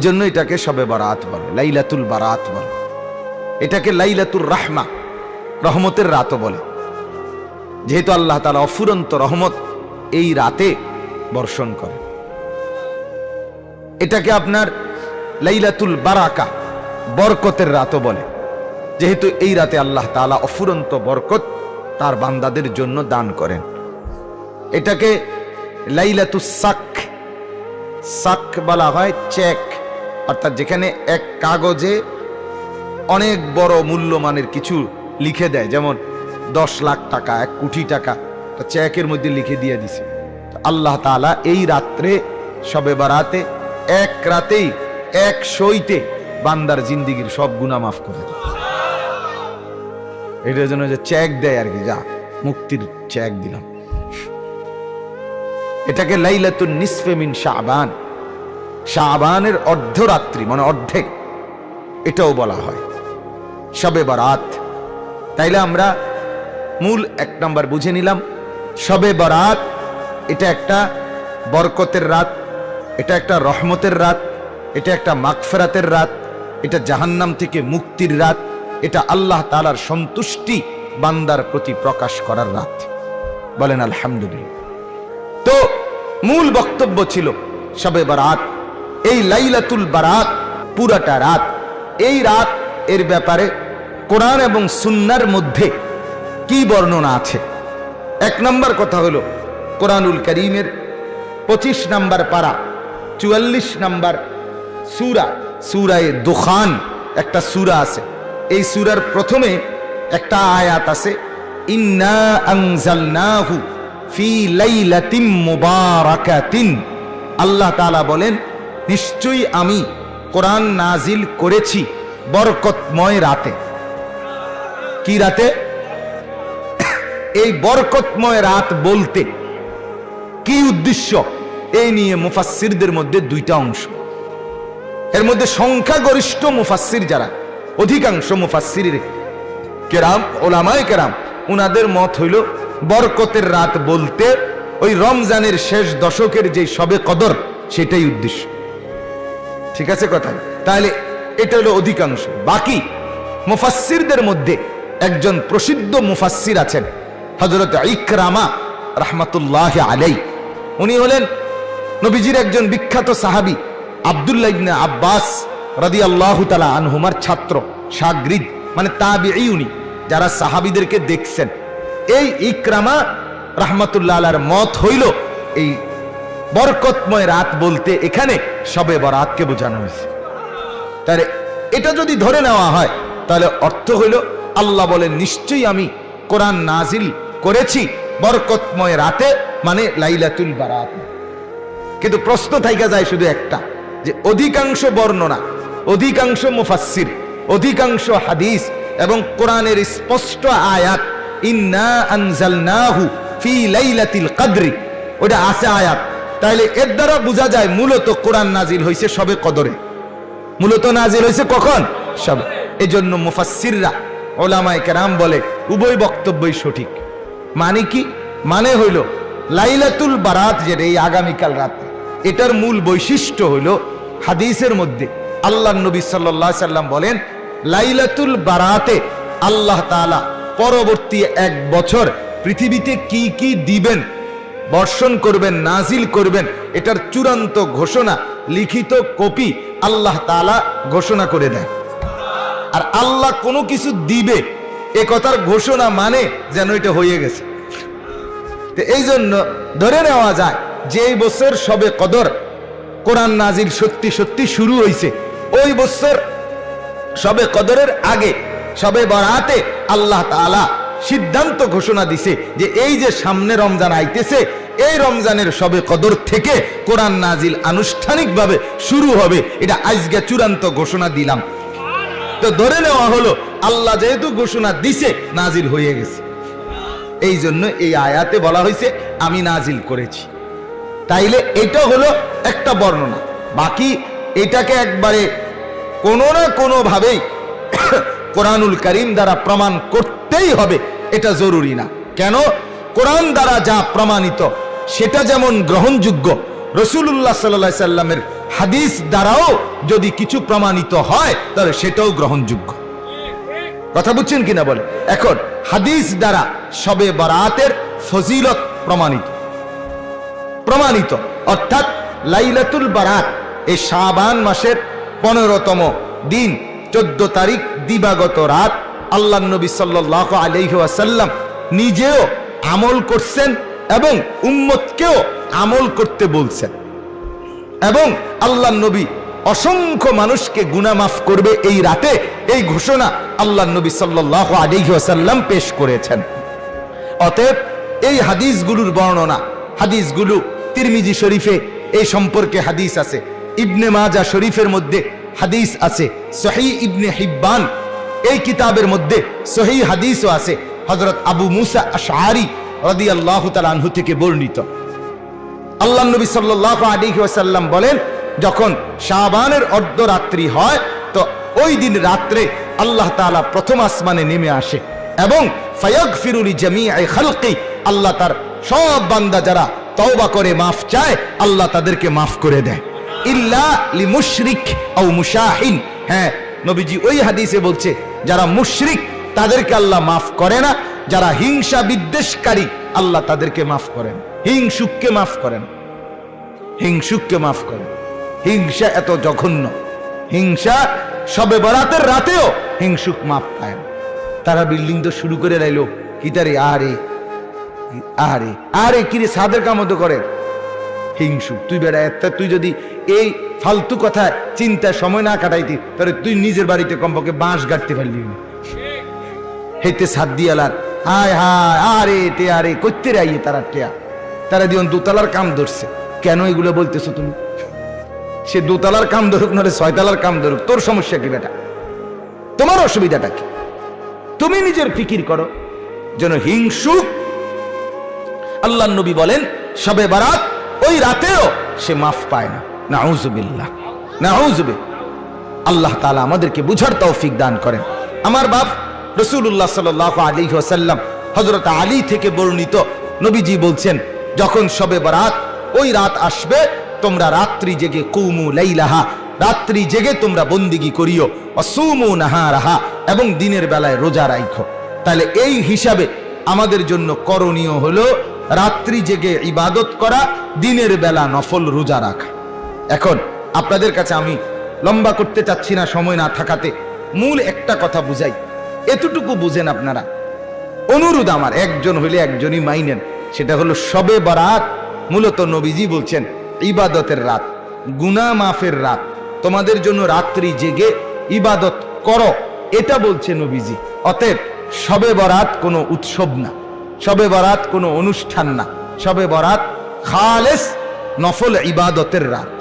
জন্য এটাকে সবে বারাত বলে, লাইলাতুল বারাত বলে। এটাকে লাইলাতুর রাহমা, রহমতের রাতও বলে। যেহেতু আল্লাহ তালা অফুরন্ত রহমত এই রাতে বর্ষণ করে। এটাকে আপনার লাইলাতুল বারাকা, বরকতের রাতও বলে। যেহেতু এই রাতে আল্লাহ তালা অফুরন্ত বরকত তার বান্দাদের জন্য দান করেন। এটাকে লাইলাতুস সাক সাক বলা হয়, চেক। অর্থাৎ যেখানে এক কাগজে অনেক বড় মূল্যমানের কিছু লিখে দেয়, যেমন দশ লাখ টাকা, এক কোটি টাকা চেকের মধ্যে লিখে দিয়ে দিছে। আল্লাহ তাআলা এই রাত্রে সবে বারাতে এক রাতেই, এক সইতে বান্দার জিন্দিগির সব গুণা মাফ করে দেয়। এটার জন্য যে চেক দেয় আর কি, যা মুক্তির চেক দিলাম। এটাকে লাইলাতুন নিসফে মিন শাবান শাবানের অর্ধরাত্রি মানে অর্ধেক। এটাও বলা হয়। সবে বারাত। তাইলে আমরা মূল এক নম্বর বুঝে নিলাম সবে বারাত, এটা একটা বরকতের রাত, এটা একটা রহমতের রাত, এটা একটা মাগফেরাতের রাত, এটা জাহান্নাম থেকে মুক্তির রাত, এটা আল্লাহ তালার সন্তুষ্টি বান্দার প্রতি প্রকাশ করার রাত। বলেন আলহামদুলিল্লাহ। তো মূল বক্তব্য ছিল সবে বারাত। এই লাইলাতুল বারাত, পুরাটা রাত। এই রাত এর ব্যাপারে কোরআন এবং সুন্নার মধ্যে কি বর্ণনা আছে? এক নম্বর কথা হলো কোরআনুল করিমের পঁচিশ নম্বর পারা, চুয়াল্লিশ নম্বর সুরা, সুরায় দোখান একটা সুরা আছে। এই সুরার প্রথমে একটা আয়াত আছে, ইন্না ফি লাইলাতিম মুবারাকাতিন। আল্লাহ তাআলা বলেন নিশ্চয়ই আমি কোরআন নাজিল করেছি বরকতময় রাতে। কি রাতে? এই বরকতময় রাত বলতে কি উদ্দেশ্য? এই নিয়ে মুফাসসিরদের মধ্যে দুইটা অংশ। এর মধ্যে সংখ্যাগরিষ্ঠ মুফাসসির যারা, অধিকাংশ মুফাসসির কেরাম, ওলামায় কেরাম, উনাদের মত হইল বরকতের রাত বলতে ওই রমজানের শেষ দশকের যে সবে কদর, সেটাই উদ্দেশ্য। ঠিক আছে কথা তাহলে এটা হলো অধিকাংশ। বাকি মুফাসসিরদের মধ্যে একজন প্রসিদ্ধ মুফাসসির আছেন হজরত ইকরামা রাহমাতুল্লাহ আলাই উনি হলেন নবীজির একজন বিখ্যাত সাহাবী, আব্দুল্লাহ ইবনে আব্বাস রাদিয়াল্লাহু তাআলা আনহুমার ছাত্র, সাগরিদ মানে তাবিঈ উনি, যারা সাহাবীদেরকে দেখছেন। এই ইকরামা রাহমাতুল্লাহ আলার মত হইল এই বরকতময় রাত বলতে এখানে সবে বরাতকে বোঝানো হয়েছে। তাহলে এটা যদি ধরে নেওয়া হয়, তাহলে অর্থ হইল, আল্লাহ বলে নিশ্চয়ই আমি কোরআন নাজিল করেছি বরকতময় রাতে মানে লাইলাতুল বারাত। কিন্তু প্রশ্ন থাইকা যায় শুধু একটা, যে অধিকাংশ বর্ণনা, অধিকাংশ মুফাসসির, অধিকাংশ হাদিস এবং কোরআনের স্পষ্ট আয়াত, ইন্না আনজালনাহু ফি লাইলাতিল কদরি ওটা আছে আয়াত। তাইলে এর দ্বারা বোঝা যায় মূলত কোরআন নাজিল হয়েছে সবে কদরে। মূলত নাজিল হয়েছে কখন? সব। এজন্য মুফাসসিররা, ওলামায় কেরাম বলে, উভয় বক্তব্যই সঠিক। মানে কি? মানে হইল, লাইলাতুল বারাত যেটা এই আগামীকাল রাত, এটার মূল বৈশিষ্ট্য হইল হাদিসের মধ্যে আল্লাহ নবী সাল্লাহ সাল্লাম বলেন, লাইলাতুল বারাতে আল্লাহ তাআলা পরবর্তী এক বছর পৃথিবীতে কি কি দিবেন বর্ষণ করবেন, নাজিল করবেন, এটার চূড়ান্ত ঘোষণা, লিখিত কপি আল্লাহ তাআলা ঘোষণা করে দেয় আর আল্লাহ কোনো কিছু দিবে, এ কথার ঘোষণা মানে যেন এটা হয়ে গেছে। তো এই জন্য ধরে নেওয়া যায় যে এই বছর সবে কদর, কোরআন নাজিল সত্যি সত্যি শুরু হয়েছে ওই বছর সবে কদরের আগে, সবে বরাতে আল্লাহ তাআলা সিদ্ধান্ত ঘোষণা দিছে যে এই যে সামনে রমজান আইতেছে এই রমজানের সবে কদর থেকে কোরআন নাজিল আনুষ্ঠানিকভাবে শুরু হবে। এটা আজকে চূড়ান্ত ঘোষণা দিলাম। তো ধরে নেওয়া হলো, আল্লাহ যেহেতু ঘোষণা দিছে, নাজিল হয়ে গেছে। এই জন্য এই আয়াতে বলা হয়েছে, আমি নাজিল করেছি। তাইলে এটা হলো একটা বর্ণনা। বাকি এটাকে একবারে কোনো না কোনো ভাবেই কোরআনুল করিম দ্বারা প্রমাণ করতেই হবে, এটা জরুরি না। কেন? কোরআন দ্বারা যা প্রমাণিত সেটা যেমন গ্রহণযোগ্য রসুল্লাহ সাল্লাহ সাল্লামের হাদিস দ্বারাও যদি কিছু প্রমাণিত হয়, তাহলে সেটাও গ্রহণযোগ্য। কথা বুঝছেন কিনা বলে এখন, হাদিস দ্বারা সবে বরাতের ফজিলত প্রমাণিত। প্রমাণিত। অর্থাৎ, লাইলাতুল বারাত এই শাবান মাসের পনেরোতম দিন, চোদ্দ তারিখ দিবাগত রাত আল্লাহ নবী সাল্লাহ আলহি আসাল্লাম নিজেও আমল করছেন এবং উম্মতকেও আমল করতে বলছেন। এবং আল্লাহ নবী অসংখ্য মানুষকে গুনা মাফ করবে এই রাতে এই ঘোষণা আল্লাহ নবী সাল্লাহ আলহি আসাল্লাম পেশ করেছেন। অতএব এই হাদিসগুলোর বর্ণনা, হাদিসগুলো তিরমিজি শরীফে এই সম্পর্কে হাদিস আছে, ইবনে মাজা শরীফের মধ্যে হাদিস আছে সহি ইবনে হিব্বান এই কিতাবের মধ্যে সহি হাদিসও আছে। হজরত আবু মুসা আশারি রদি আল্লাহ তালানহু থেকে বর্ণিত। আল্লাহ নবী সাল্লাহ বলেন, যখন শাবানের অর্ধরাত্রি হয়, তো ওই দিন রাত্রে আল্লাহ তাআলা প্রথম আসমানে নেমে আসে এবং ফিরুলি আল্লাহ তার সব বান্দা যারা তওবা করে মাফ চায়, আল্লাহ তাদেরকে মাফ করে দেয়। ইল্লা লি মুশরিক আও মুশাহিন। হ্যাঁ নবীজি ওই হাদিসে বলছে, যারা মুশরিক, তাদেরকে আল্লাহ মাফ করে না যারা হিংসা বিদ্বেষকারী আল্লাহ তাদেরকে মাফ করেন। হিংসুককে মাফ করেন। হিংসুককে মাফ করেন। হিংসা এত জঘন্য। হিংসা সবে বরাতের রাতেও হিংসুক মাফ পায় তারা বিল্ডিং তো শুরু করে লাইলো কি তারে আরে আরে আরে কিরে সাদের কামতো করে। হিংসুক তুই বেড়া একটা তুই যদি এই ফালতু কথা চিন্তা সময় না কাটাইতি তাহলে তুই নিজের বাড়িতে কমপক্ষে বাঁশ গাড়তে পারলি হেতে সাত দিয়ালার হায় হায়, আরে তে, আরে করতে রাইয়ে তারা টেয়া। তারা দিন দোতলার কাম ধরছে। কেন এগুলো বলতেছো তুমি? সে দোতলার কাম ধরুক নাহলে ছয়তলার কাম ধরুক, তোর সমস্যা কি বেটা? তোমার অসুবিধাটা কি? তুমি নিজের ফিকির করো। যেন হিংসুক আল্লাহ নবী বলেন সবে বারাত, ওই রাতেও সে মাফ পায় না। নাউজুবিল্লাহ, নাউজুবে। আল্লাহ তালা আমাদেরকে বুঝার তৌফিক দান করেন। আমার বাপ রসুল্লাহ সাল আলী ওসাল্লাম হজরত আলী থেকে বর্ণিত নবীজি বলছেন, যখন সবে বারাত, ওই রাত আসবে, তোমরা রাত্রি জেগে কুমু লাইলাহা, রাত্রি জেগে তোমরা বন্দিগি করিও অসুমু নাহা রাহা এবং দিনের বেলায় রোজা রাইখো। তাহলে এই হিসাবে আমাদের জন্য করণীয় হলো রাত্রি জেগে ইবাদত করা, দিনের বেলা নফল রোজা রাখা। এখন আপনাদের কাছে আমি লম্বা করতে চাচ্ছি না, সময় না থাকাতে মূল একটা কথা বুঝাই। এতটুকু বুঝেন আপনারা। অনুরোধ আমার, একজন হইলে একজনই মাইনেন। সেটা হলো সবে বরাত, মূলত নবীজি বলছেন, ইবাদতের রাত গুনা মাফের রাত। তোমাদের জন্য রাত্রি জেগে ইবাদত করো, এটা বলছে নবীজি। অতএব সবে বরাত কোনো উৎসব না, সবে বরাত কোনো অনুষ্ঠান না, সবে বরাত খালেস নফল ইবাদতের রাত।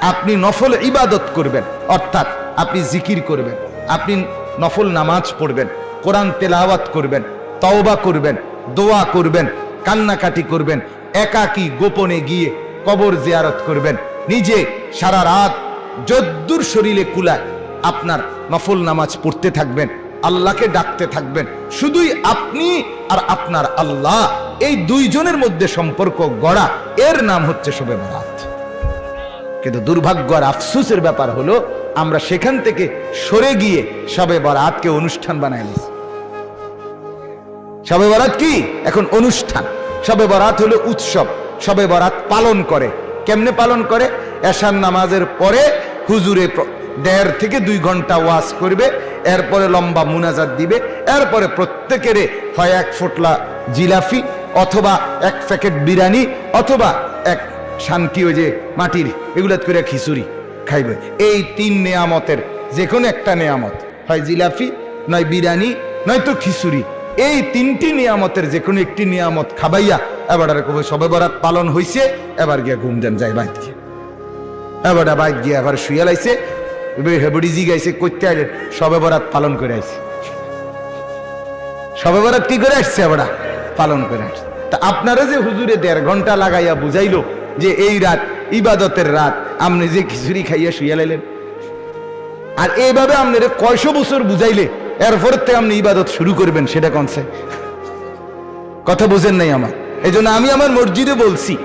আপনি নফল ইবাদত করবেন, অর্থাৎ আপনি জিকির করবেন, আপনি নফল নামাজ পড়বেন, কোরআন তেলাওয়াত করবেন, তওবা করবেন, দোয়া করবেন, কান্নাকাটি করবেন, একাকী গোপনে গিয়ে কবর জিয়ারত করবেন, নিজে সারা রাত যদ্দুর শরীরে কুলায় আপনার নফল নামাজ পড়তে থাকবেন, আল্লাহকে ডাকতে থাকবেন, শুধুই আপনি আর আপনার আল্লাহ, এই দুইজনের মধ্যে সম্পর্ক গড়া, এর নাম হচ্ছে শবে বরাত। কিন্তু দুর্ভাগ্য আর আফসুসের ব্যাপার হলো আমরা সেখান থেকে সরে গিয়ে সবে বরাতকে অনুষ্ঠান বানাই নিছি সবে বরাত কি? এখন অনুষ্ঠান। সবে বরাত হলো উৎসব। সবে বরাত পালন করে। কেমনে পালন করে? এশান নামাজের পরে হুজুরে দেড় থেকে দুই ঘণ্টা ওয়াজ করবে, এরপরে লম্বা মুনাজাত দিবে, এরপরে প্রত্যেকেরে হয় এক ফোটলা জিলাফি অথবা এক প্যাকেট বিরিয়ানি অথবা এক শান্তি ওই যে মাটির এগুলা করে খিচুড়ি। খাইবে। এই তিন নেয়ামতের যে কোনো একটা নেয়ামত, হয় জিলাফি নয় বিরিয়ানি নয়তো খিচুড়ি। এই তিনটি নিয়ামতের যে কোনো একটি নিয়ামত খাবাইয়া এবার সবে বরাত পালন হইছে, এবার গিয়া ঘুম দেন যায় বাইত গিয়ে। এবার বাইত গিয়া এবার শুয়ে লাইছে হেবড়ি জি গাইছে আইলেন সবে বরাত পালন করে আইছে। সবে বরাত কি করে আসছে এবার পালন করে আসছে। তা আপনারা যে হুজুরে দেড় ঘণ্টা লাগাইয়া বুঝাইলো যে এই রাত ইবাদতের রাত। আপনি যে খিচুড়ি খাইয়া শুয়ে লাইলেন। আর এইভাবে আপনারা কয়শো বছর বুঝাইলে এরপর থেকে আপনি ইবাদত শুরু করবেন, সেটা কনসে কথা বুঝেন নাই আমার। এই আমি আমার মসজিদে বলছি,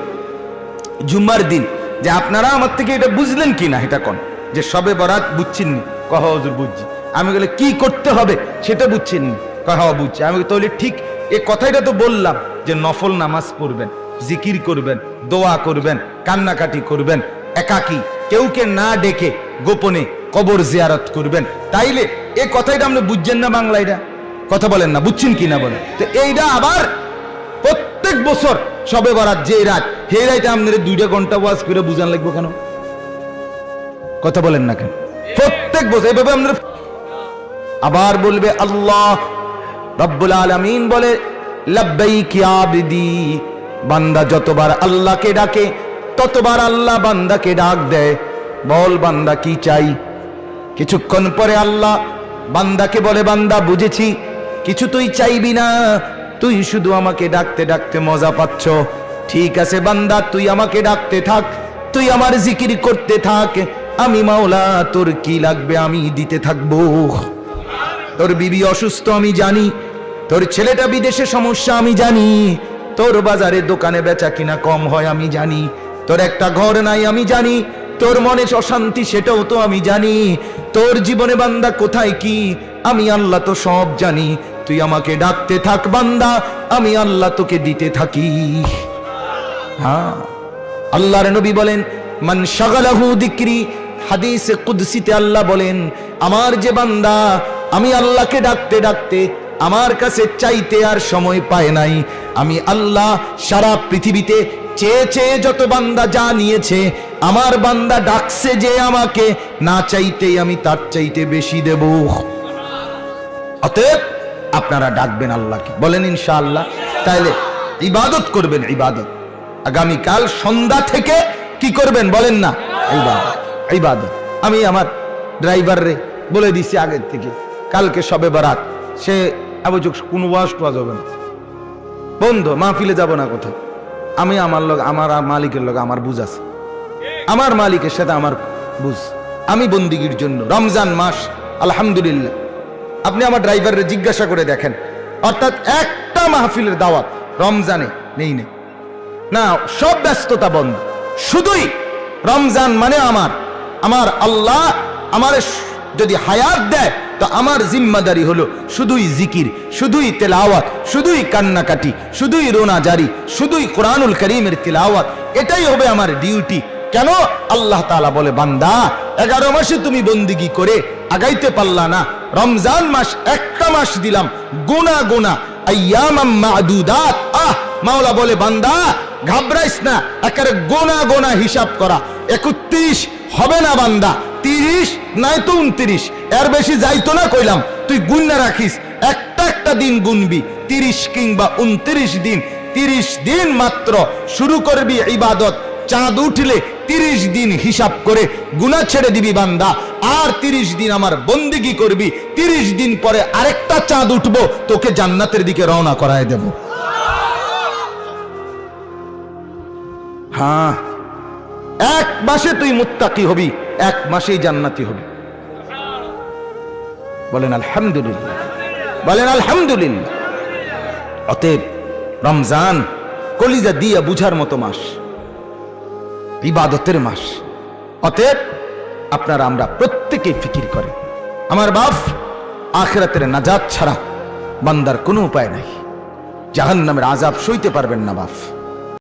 জুম্মার দিন, যে আপনারা আমার থেকে এটা বুঝলেন কি না এটা কোন? যে সবে বরাত বুঝছেন কহ, হুজুর, বুঝছি। আমি বলে, কি করতে হবে? সেটা বুঝছেন কহ বুঝছি। আমি তাহলে ঠিক, এ কথাইটা তো বললাম, যে নফল নামাজ পড়বেন। জিকির করবেন, দোয়া করবেন, কান্নাকাটি করবেন, একাকি কেউকে না ডেকে গোপনে কবর জিয়ারত করবেন। তাইলে এ কথাইটা আপনি বুঝছেন না বাংলাইটা কথা বলেন না, বুঝছেন কি না বলেন? তো এইটা আবার প্রত্যেক বছর সবে বরাত যে রাত, হে রাইতে আপনাদের দুইটা ঘণ্টা ওয়াজ করে বুঝান লাগবো কেন? কথা বলেন না কেন? প্রত্যেক বছর এভাবে আপনার আবার বলবে আল্লাহ, রব্বুল আলামিন বলে, লাব্বাইক ইয়া আবদি বান্দা যতবার আল্লাহকে ডাকে, ততবার আল্লাহ বান্দাকে ডাক দেয়। বল, বান্দা কি চাই? কিছুক্ষণ পরে আল্লাহ বান্দাকে বলে, বান্দা, বুঝেছি, কিছু তুই চাইবি না। তুই শুধু আমাকে ডাকতে ডাকতে মজা পাচ্ছ। ঠিক আছে, বান্দা, তুই আমাকে ডাকতে থাক। তুই আমার জিকির করতে থাক। আমি মাওলা, তোর কি লাগবে আমি দিতে থাকব। তোর বিবি অসুস্থ, আমি জানি। তোর ছেলেটা বিদেশে, সমস্যা আমি জানি। তোর বাজারে দোকানে বেচা কিনা কম হয় আমি জানি। তোর একটা ঘর নাই আমি জানি। তোর মনে অশান্তি সেটাও তো আমি জানি। তোর জীবনে বান্দা কোথায় কি? আমি আল্লাহ তো সব জানি। তুই আমাকে ডাকতে থাক বান্দা, আমি আল্লাহ তোকে দিতে থাকি। হ্যাঁ। আল্লাহর নবী বলেন, মান শাগালাহু দিক্রি হাদিসে কুদসিতে আল্লাহ বলেন, আমার যে বান্দা, আমি আল্লাহকে ডাকতে ডাকতে আমার কাছে চাইতে আর সময় পায় নাই। আমি আল্লাহ সারা পৃথিবীতে চেয়ে চেয়ে যত বান্দা যা নিয়েছে, আমার বান্দা ডাকছে যে আমাকে, না চাইতেই আমি তার চাইতে বেশি দেব। অতএব আপনারা ডাকবেন আল্লাহকে। বলেন ইনশাআল্লাহ। তাইলে ইবাদত করবেন, ইবাদত। আগামীকাল সন্ধ্যা থেকে কি করবেন বলেন না? ইবাদত ইবাদত। আমি আমার ড্রাইভাররে বলে দিছি আগের থেকে। কালকে সবে বারাত। সে আবচক কোনো ওয়াশ টোয়াজ হবে না। বন্ধ, মাহফিলে যাব না কোথাও। আমি আমার লোক আমার মালিকের লোক আমার বুঝ আছে। আমার মালিকের সাথে আমার বুঝ। আমি বন্দিগির জন্য, রমজান মাস, আলহামদুলিল্লাহ। আপনি আমার ড্রাইভারের জিজ্ঞাসা করে দেখেন। অর্থাৎ একটা মাহফিলের দাওয়াত রমজানে নেই নেই। না, সব ব্যস্ততা বন্ধ। শুধুই রমজান মানে আমার। আমার আল্লাহ আমার যদি হায়াত দেয় তো আমার জিম্মাদারি হলো শুধুই জিকির, শুধুই তেলাওয়াত, শুধুই কান্নাকাটি, শুধুই রোনা জারি শুধুই কোরআনুল করিমের তেলাওয়াত। এটাই হবে আমার ডিউটি। কেন? আল্লাহ তাআলা বলে, বান্দা, এগারো মাসে তুমি বন্দিগি করে আগাইতে পারলা না। রমজান মাস একটা মাস দিলাম, গোনা গোনা আহ, মাওলা বলে, বান্দা, ঘাবড়াইস না, একেবারে গোনা গোনা হিসাব করা। একত্রিশ হবে না, বান্দা। তিরিশ নাই তো উনত্রিশ। এর বেশি যাইতো না কইলাম। তুই গুন্না রাখিস। একটা একটা দিন গুনবি। তিরিশ কিংবা উনত্রিশ দিন। তিরিশ দিন মাত্র শুরু করবি ইবাদত। চাঁদ উঠলে তিরিশ দিন হিসাব করে গুনা ছেড়ে দিবি বান্দা। আর তিরিশ দিন আমার বন্দিগি করবি। তিরিশ দিন পরে আরেকটা চাঁদ উঠবো। তোকে জান্নাতের দিকে রওনা করায় দেব। হ্যাঁ। এক মাসে তুই মুত্তাকি হবি। এক মাসেই জান্নাতি হবি। বলেন, আলহামদুলিল্লাহ। বলেন, আলহামদুলিল্লাহ। অতএব রমজান কলিজা দিয়া বুঝার মতো মাস, ইবাদতের মাস। অতএব আপনারা, আমরা প্রত্যেকেই ফিকির করে। আমার বাপ আখেরাতের নাজাত ছাড়া বান্দার কোনো উপায় নাই। জাহান্নামের আজাব সইতে পারবেন না, বাপ।